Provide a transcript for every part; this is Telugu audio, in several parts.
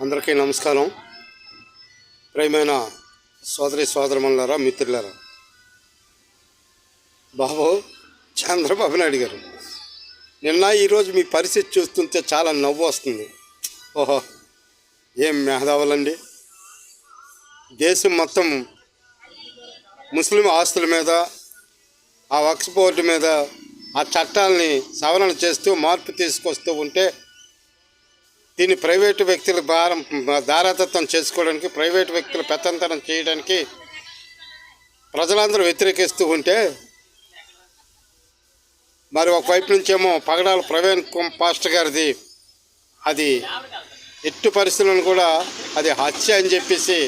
అందరికీ నమస్కారం. ప్రియమైన సోదరి సోదరమన్నారా మిత్రులారా. బాబు చంద్రబాబు నాయుడు గారు నిన్న ఈరోజు మీ పరిస్థితి చూస్తుంటే చాలా నవ్వు వస్తుంది. ఓహో ఏం మేధావులండి. దేశం మొత్తం ముస్లిం ఆస్తుల మీద ఆ వక్స్ బోర్డు మీద ఆ చట్టాలని సవరణ చేస్తూ మార్పు తీసుకొస్తూ ఉంటే దీన్ని ప్రైవేటు వ్యక్తుల భారం దారాదత్తం చేసుకోవడానికి ప్రైవేటు వ్యక్తులు పెత్తంతరం చేయడానికి ప్రజలందరూ వ్యతిరేకిస్తూ ఉంటే మరి ఒకవైపు నుంచేమో పగడాల ప్రవీణ్ పాస్టర్ గారిది అది ఎట్టు పరిస్థితులను కూడా అది హత్య అని చెప్పేసి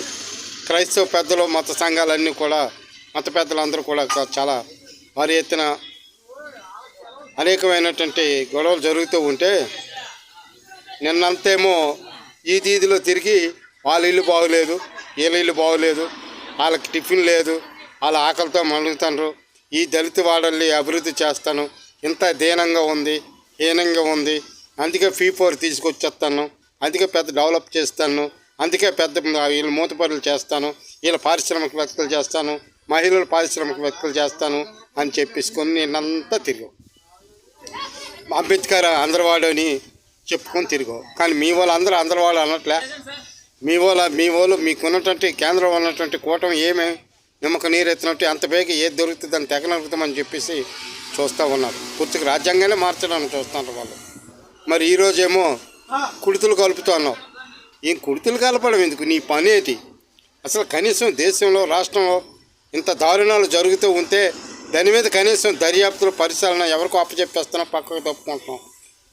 క్రైస్తవ పెద్దలు మత సంఘాలన్నీ కూడా మత పెద్దలందరూ కూడా చాలా భారీ ఎత్తున అనేకమైనటువంటి గొడవలు జరుగుతూ ఉంటే నిన్నంతేమో ఈ తీదిలో తిరిగి వాళ్ళ ఇల్లు బాగోలేదు వీళ్ళ ఇల్లు బాగోలేదు వాళ్ళకి టిఫిన్ లేదు వాళ్ళ ఆకలితో మలుగుతారు ఈ దళిత వాడల్ని అభివృద్ధి చేస్తాను. ఇంత దీనంగా ఉంది హీనంగా ఉంది. అందుకే ఫీ ఫోర్ తీసుకొచ్చేస్తాను. అందుకే పెద్ద డెవలప్ చేస్తాను. అందుకే పెద్ద వీళ్ళు మూతపరులు చేస్తాను. వీళ్ళ పారిశ్రామికవేత్తలు చేస్తాను. మహిళలు పారిశ్రామికవేత్తలు చేస్తాను అని చెప్పేసుకొని నేనంతా తిరిగాం. అంబేద్కర్ అందరవాడని చెప్పుకొని తిరుగు. కానీ మీ వాళ్ళు అందరూ అందరి వాళ్ళు అనట్లే. మీ వాళ్ళ మీ వాళ్ళు మీకున్నటువంటి కేంద్రం ఉన్నటువంటి కూటమి ఏమే? నిమ్మక నీరు ఎత్తినట్టు అంత బేగ ఏది దొరుకుతుంది అని తెగ చెప్పేసి చూస్తూ ఉన్నారు. పూర్తిగా రాజ్యాంగానే మార్చడానికి చూస్తున్నారు వాళ్ళు. మరి ఈరోజేమో కుడితులు కలుపుతూ అన్నావు. ఏం కుడితులు కలపడం ఎందుకు? నీ పని ఏంటి అసలు కనీసం దేశంలో రాష్ట్రంలో ఇంత దారుణాలు జరుగుతూ ఉంటే దాని మీద కనీసం దర్యాప్తులు పరిశీలన ఎవరికో అప్పచెప్పేస్తున్నా పక్కకు తప్పుకుంటున్నాం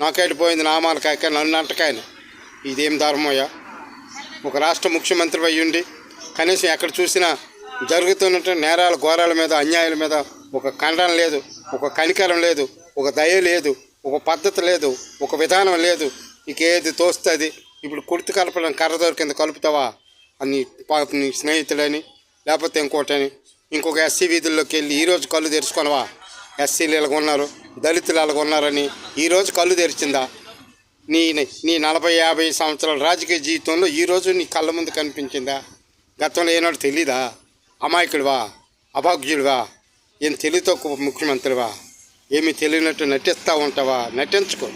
నాకెళ్ళిపోయింది కాక నన్ను అంటకాయని. ఇదేం ధర్మయ్యా ఒక రాష్ట్ర ముఖ్యమంత్రి అయ్యి ఉండి కనీసం ఎక్కడ చూసినా జరుగుతున్నట్టు నేరాల ఘోరాల మీద అన్యాయాల మీద ఒక ఖండన లేదు ఒక కనికరం లేదు ఒక దయ లేదు ఒక పద్ధతి లేదు ఒక విధానం లేదు. నీకేది ఏది తోస్తుంది? ఇప్పుడు కుర్తి కలపడం కర్ర దొరికింది కలుపుతావా? అని నీ స్నేహితుడని లేకపోతే ఇంకోటని ఇంకొక ఎస్సీ వీధుల్లోకి వెళ్ళి ఈరోజు కళ్ళు తెరుచుకోనవా? ఎస్సీలు ఇలాగ ఉన్నారు. దళితులు అలాగ ఉన్నారని ఈరోజు కళ్ళు తెరిచిందా? నీ నీ నలభై యాభై సంవత్సరాల రాజకీయ జీవితంలో ఈరోజు నీ కళ్ళ ముందు కనిపించిందా? గతంలో ఏనాడు తెలీదా? అమాయకుడివా అభాగ్యుడివా ఏం తెలివితో ముఖ్యమంత్రివా ఏమీ తెలియనట్టు నటిస్తూ ఉంటావా? నటించుకో.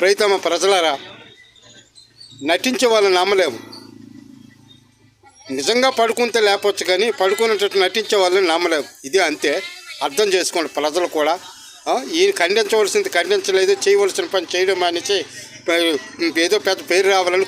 ప్రైతమ ప్రజలారా నటించే వాళ్ళని నమ్మలేము. నిజంగా పడుకుంటే లేకపోవచ్చు కానీ పడుకున్నట్టు నటించే వాళ్ళని నమ్మలేము. ఇది అంతే. అర్థం చేసుకోండి ప్రజలు కూడా. ఈయన ఖండించవలసింది ఖండించలేదు చేయవలసిన పని చేయడం మానేసి ఏదో పెద్ద పేరు రావాలని